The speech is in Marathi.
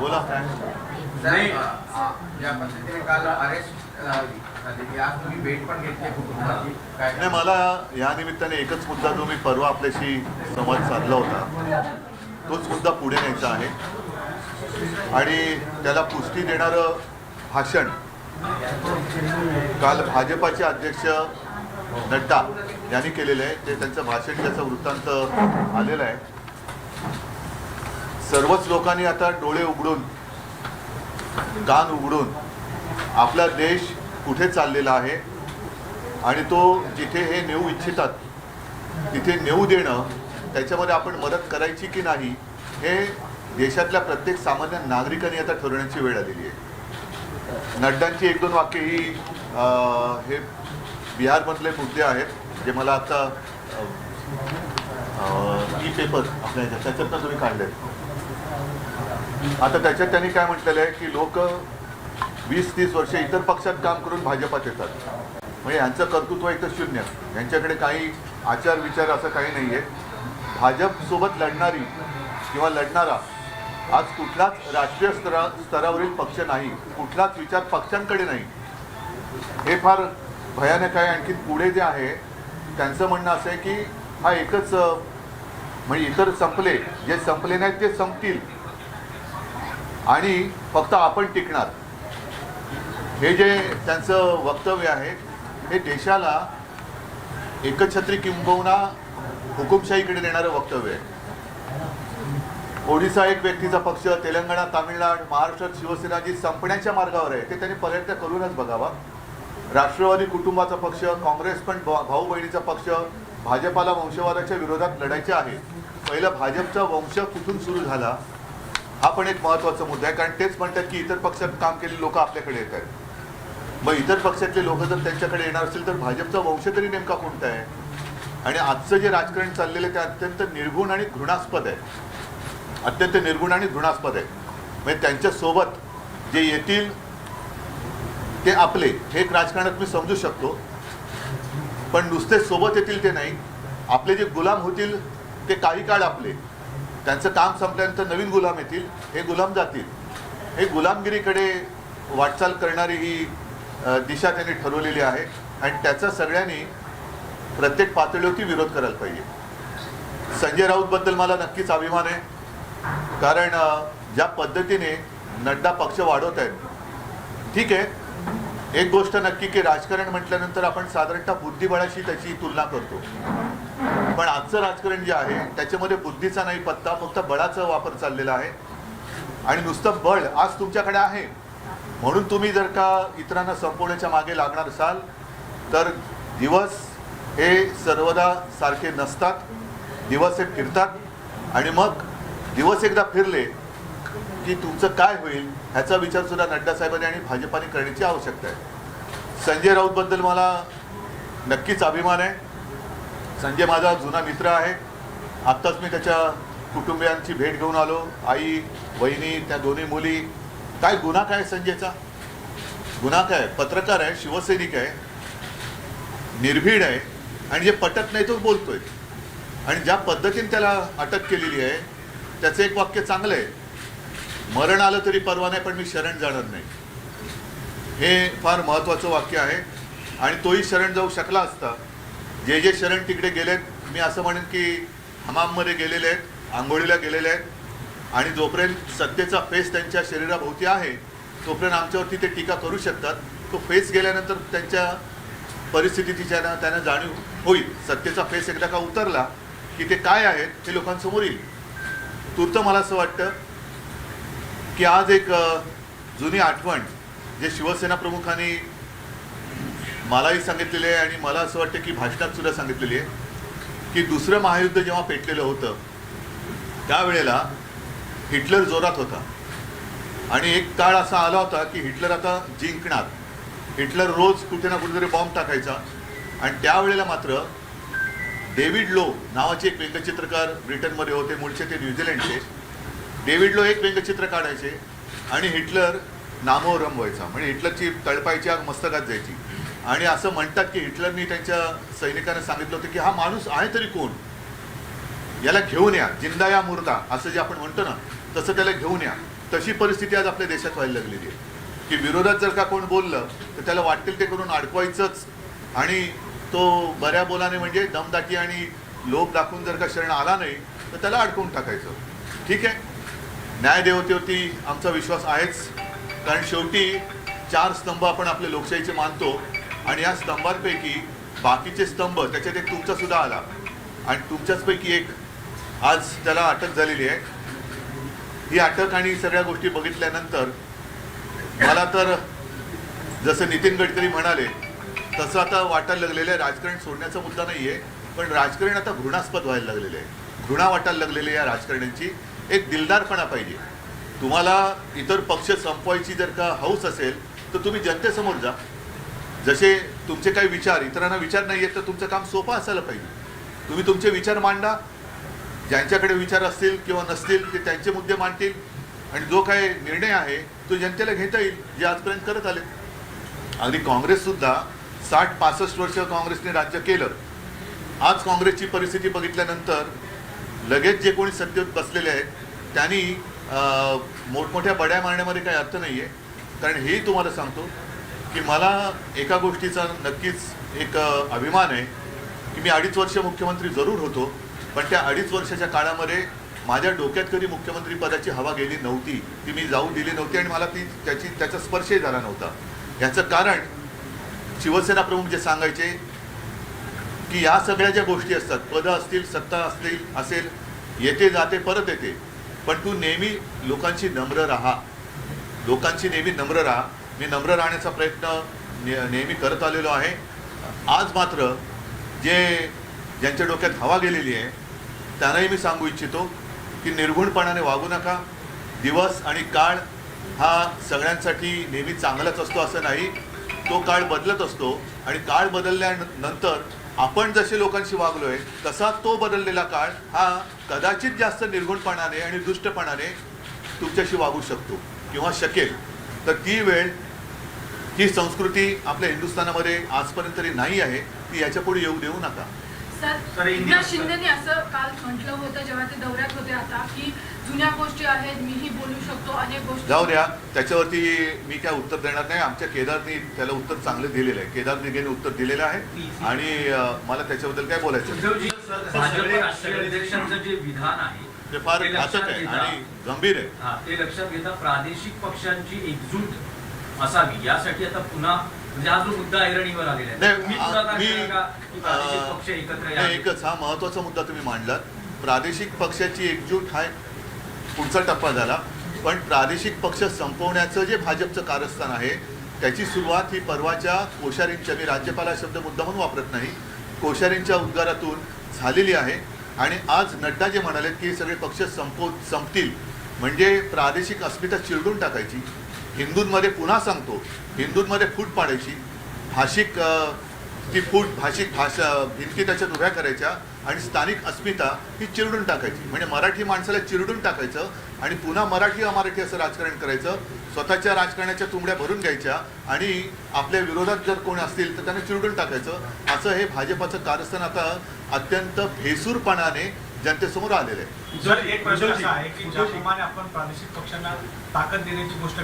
बोला. पद्धतीने काल अरेस्ट नाही मला या निमित्ताने एकच मुद्दा जो मी परवा आपल्याशी संवाद साधला होता तोच मुद्दा पुढे न्यायचा आहे. आणि त्याला पुष्टी देणारं भाषण. काल भाजपाचे अध्यक्ष नड्डा यांनी केलेलं आहे. ते त्यांचं भाषण त्याचा वृत्तांत आलेला आहे. सर्वच लोकांनी आता डोळे उघडून कान उघडून आपला देश कुठे चाललेला आहे आणि तो जिथे हे नेऊ इच्छितात तिथे नेऊ देणं त्याच्यामध्ये आपण मदत करायची की नाही हे देशातल्या प्रत्येक सामान्य नागरिकांनी आता ठरवण्याची वेळ आलेली आहे. नड्डांची एक दोन वाक्य ही हे बिहारमधले मुद्दे आहेत जे मला आता ई पेपर आपल्या ह्याच्यात त्याच्यातनं तुम्ही काढले आता त्याच्यात त्यांनी काय म्हटलेलं आहे की लोक वीस तीस वर्ष इतर पक्षात काम करून भाजपात येतात. म्हणजे यांचं कर्तृत्व एक तर शून्य. यांच्याकडे काही आचार विचार असं काही नाही आहे भाजपसोबत लढणारी किंवा लढणारा आज कुठलाच राष्ट्रीय स्तरा स्तरावरील पक्ष नाही. कुठलाच विचार पक्षांकडे नाही. हे फार भयानक आहे. आणखी पुढे जे आहे त्यांचं म्हणणं असं आहे की हा एकच म्हणजे इतर संपले. जे संपले नाहीत ते संपतील. आणि फक्त आपण टिकणार. हे जे त्यांचं वक्तव्य आहे हे देशाला एकछत्री किंबहुना हुकुमशाहीकडे नेणारं वक्तव्य आहे. ओडिसा एक व्यक्तीचा पक्ष तेलंगणा तामिळनाड महाराष्ट्रात शिवसेना जी संपण्याच्या मार्गावर आहे ते त्यांनी पर्यंत करूनच बघावा. राष्ट्रवादी कुटुंबाचा पक्ष काँग्रेस पण भाऊ बहिणीचा पक्ष भाजपाला वंशवादाच्या विरोधात लढायचे आहे. पहिलं भाजपचा वंश कुठून सुरू झाला? हा पण एक महत्त्वाचा मुद्दा आहे कारण तेच म्हणतात की इतर पक्षात काम केलेली लोक आपल्याकडे येत आहेत. मग इतर पक्षातले लोक जर त्यांच्याकडे येणार असतील तर भाजपचा वंश तरी नेमका कोणता आहे? आणि आजचं जे राजकारण चाललेलं आहे ते अत्यंत निर्गुण आणि घृणास्पद आहे. अत्यंत निर्गुण आणि घृणास्पद आहे. म्हणजे त्यांच्यासोबत जे येतील ते आपले. हे राजकारणात मी समजू शकतो. पण नुसते सोबत येतील ते नाही. आपले जे गुलाम होतील ते काही काळ आपले. त्यांचं काम संपल्यानंतर नवीन गुलाम येतील हे गुलाम जातील. हे गुलामगिरीकडे वाटचाल करणारी ही दिशा त्यांनी ठरवलेली आहे. आणि त्याचा सगळ्यांनी प्रत्येक पातळीवरती विरोध करायला पाहिजे. संजय राऊतबद्दल मला नक्कीच अभिमान आहे. कारण ज्या पद्धतीने नड्डा पक्ष वाढवत आहेत ठीक आहे एक गोष्ट नक्की की राजकारण म्हटल्यानंतर आपण साधारणतः बुद्धिबळाशी त्याची तुलना करतो. पण आजचं राजकारण जे आहे त्याच्यामध्ये बुद्धीचा नाही पत्ता फक्त बळाचा वापर चाललेला आहे. आणि नुसतं बळ आज तुमच्याकडे आहे. म्हणून तुम्ही जर का इतरांना संपवण्याच्या मागे लागणार असाल तर दिवस हे सर्वदा सारखे नसतात दिवस हे फिरतात आणि मग दिवस एकदा फिरले की तुमचं काय होईल ह्याचा विचार सुद्धा नड्डा साहेबांनी आणि भाजपाने करण्याची आवश्यकता आहे. संजय राऊतबद्दल मला नक्कीच अभिमान आहे. संजय माझा जुना मित्र आहे. आत्ताच मी त्याच्या कुटुंबियांची भेट घेऊन आलो. आई वहिनी त्या दोन्ही मुली. काय गुन्हा काय संजयचा? गुन्हा काय पत्रकार आहे शिवसैनिक आहे. निर्भीड आहे. आणि जे पटत नाही तो बोलतोय. आणि ज्या पद्धतीने त्याला अटक केलेली आहे त्याचं एक वाक्य चांगलं आहे. मरण आलं तरी परवा नाही पण मी शरण जाणार नाही. हे फार महत्त्वाचं वाक्य आहे आणि तोही शरण जाऊ शकला असता. जे जे शरण तिकडे गेलेत मी असं म्हणेन की हमाममध्ये गेलेले आहेत आंघोळीला गेलेले आहेत आणि जोपर्यंत सत्तेचा फेस त्यांच्या शरीराभोवती आहे तोपर्यंत आमच्यावरती ते टीका करू शकतात. तो फेस गेल्यानंतर त्यांच्या परिस्थितीची ज्यांना त्यांना जाणीव होईल. सत्तेचा फेस एकदा का उतरला की ते काय आहेत हे लोकांसमोर येईल. तूर्त मला असं वाटतं की आज एक जुनी आठवण जे शिवसेना प्रमुखांनी मलाही सांगितलेले आहे आणि मला असं वाटतं की भाषणात सुद्धा सांगितलेली आहे की दुसरं महायुद्ध जेव्हा पेटलेलं होतं त्यावेळेला हिटलर जोरात होता. आणि एक काळ असा आला होता की हिटलर आता जिंकणार. हिटलर रोज कुठे ना कुठेतरी बॉम्ब टाकायचा. आणि त्यावेळेला मात्र डेव्हिड लो नावाचे एक व्यंगचित्रकार ब्रिटनमध्ये होते मूळचे ते न्यूझीलंडचे. डेव्हिड लो एक व्यंगचित्र काढायचे आणि हिटलर नामोरम व्हायचा. म्हणजे हिटलरची तळपायची आग मस्तकात जायची. आणि असं म्हणतात की हिटलरनी त्यांच्या सैनिकांना सांगितलं होतं की हा माणूस आहे तरी कोण? याला घेऊन या जिंदा या मुर्दा असं जे आपण म्हणतो ना तसं त्याला घेऊन या. तशी परिस्थिती आज आपल्या देशात व्हायला लागलेली आहे. की विरोधात जर का कोण बोललं तर त्याला वाटेल ते करून अडकवायचंच. आणि तो बऱ्या बोलाने म्हणजे दमदाटी आणि लोभ दाखवून जर का शरण आला नाही तर त्याला अडकवून टाकायचं. ठीक आहे? न्यायदेवतेवरती आमचा विश्वास आहेच. कारण शेवटी चार स्तंभ आपण आपल्या लोकशाहीचे मानतो आणि या स्तंभांपैकी बाकीचे स्तंभ त्याच्यात एक तुमचा सुद्धा आला. आणि तुमच्याचपैकी एक आज त्याला अटक झालेली आहे. ही अटक आणि सगळ्या गोष्टी बघितल्यानंतर मला तर जसं नितीन गडकरी म्हणाले तसं आता वाटायला लागलेलं आहे राजकारण सोडण्याचा मुद्दा नाही आहे पण राजकारण आता घृणास्पद व्हायला लागलेलं आहे. घृणा वाटायला लागलेली या राजकारण्यांची. एक दिलदारपणा पाहिजे. तुम्हाला इतर पक्ष संपवायची जर का हौस असेल तर तुम्ही जनतेसमोर जा. जसे तुमचे काही विचार इतरांना विचार नाही आहेत तर तुमचं काम सोपं असायला पाहिजे. तुम्ही तुमचे विचार मांडा. ज्यांच्याकडे विचार असतील किंवा नसतील ते त्यांचे मुद्दे मांडतील. आणि जो काय निर्णय आहे तो जनतेला घेता येईल जे आजपर्यंत करत आले अगदी काँग्रेससुद्धा साठ पासष्ट वर्ष काँग्रेसने राज्य केलं. आज काँग्रेसची परिस्थिती बघितल्यानंतर लगेच जे कोणी सत्तेत बसलेले आहेत त्यांनी मोठमोठ्या बड्या मारण्यामध्ये काही अर्थ नाही आहे कारण हेही तुम्हाला सांगतो की मला एका गोष्टीचा नक्कीच एक अभिमान आहे की मी अडीच वर्ष मुख्यमंत्री जरूर होतो पण त्या अडीच वर्षाच्या काळामध्ये माझ्या डोक्यात कधी मुख्यमंत्री पदाची हवा गेली नव्हती. ती मी जाऊ दिली नव्हती आणि मला ती त्याची त्याचा स्पर्शही झाला नव्हता. याचं कारण शिवसेना प्रमुख जे सांगायचे की या सगळ्या ज्या गोष्टी असतात पदं असतील सत्ता असतील असेल येते जाते परत येते. पण तू नेहमी लोकांशी नम्र राहा. लोकांशी नेहमी नम्र राहा. मी नम्र राहण्याचा प्रयत्न ने- नेहमी करत आलेलो आहे. आज मात्र जे ज्यांच्या डोक्यात हवा गेलेली आहे त्यांनाही मी सांगू इच्छितो की निर्गुणपणाने वागू नका. दिवस आणि काळ हा सगळ्यांसाठी नेहमी चांगलाच असतो असं नाही. तो काळ बदलत असतो आणि काळ बदलल्यानंतर आपण जसे लोकांशी वागलोय तसा तो बदललेला काळ हा कदाचित जास्त निर्गुणपणाने आणि दुष्टपणाने तुमच्याशी वागू शकतो किंवा शकेल. तर ती वेळ ही संस्कृती आपल्या हिंदुस्थानामध्ये आजपर्यंत तरी नाही आहे ती याच्यापुढे येऊ देऊ नका. सर, शिंदेने असं काल म्हटलं होतं जेव्हा ते दौऱ्यात होते आता की जुन्या गोष्टी आहेत मीही बोलू शकतो अनेक गोष्टी जाऊ द्या. त्याच्यावरती मी काय उत्तर देणार नाही. आमच्या केदारनी त्याला उत्तर चांगलं दिलेलं आहे. केदार निगेने उत्तर दिलेलं आहे. आणि मला त्याच्याबद्दल काय बोलायचं जे विधान आहे ते फार घातक आहे घेता- आणि गंभीर आहे. हा ते लक्षात घेता प्रादेशिक पक्षांची एकजूट असावी. यासाठी आता पुन्हा म्हणजे हा जो मुद्दा ऐरणीवर आलेला आहे? एकच हा महत्त्वाचा मुद्दा तुम्ही मांडलात. प्रादेशिक पक्षाची एकजूट हा पुढचा टप्पा झाला. पण प्रादेशिक पक्ष संपवण्याचं जे भाजपचं कारस्थान आहे त्याची सुरुवात ही परवाच्या कोश्यारींच्या मी राज्यपाल हा शब्द मुद्दा म्हणून वापरत नाही कोश्यारींच्या उद्गारातून झालेली आहे. आणि आज नड्डा जे म्हणाले की सगळे पक्ष संपव संपतील म्हणजे प्रादेशिक अस्मिता चिरडून टाकायची हिंदूंमध्ये पुन्हा सांगतो हिंदूंमध्ये फूट पाडायची भाषिक ती फूट भाषिक भाषा भिंती त्याच्यात उभ्या करायच्या आणि स्थानिक अस्मिता ही चिरडून टाकायची. म्हणजे मराठी माणसाला चिरडून टाकायचं आणि पुन्हा मराठी अमराठी असं राजकारण करायचं. स्वतःच्या राजकारणाच्या तुंबड्या भरून घ्यायच्या आणि आपल्या विरोधात जर कोण असतील तर त्यांना चिरडून टाकायचं. असं हे भाजपाचं कारस्थान आता अत्यंत भेसूरपणाने जनतेसमोर आलेलं आहे. एक प्रश्न आहे की ज्याप्रमाणे आपण प्रादेशिक पक्षांना ताकद देण्याची गोष्ट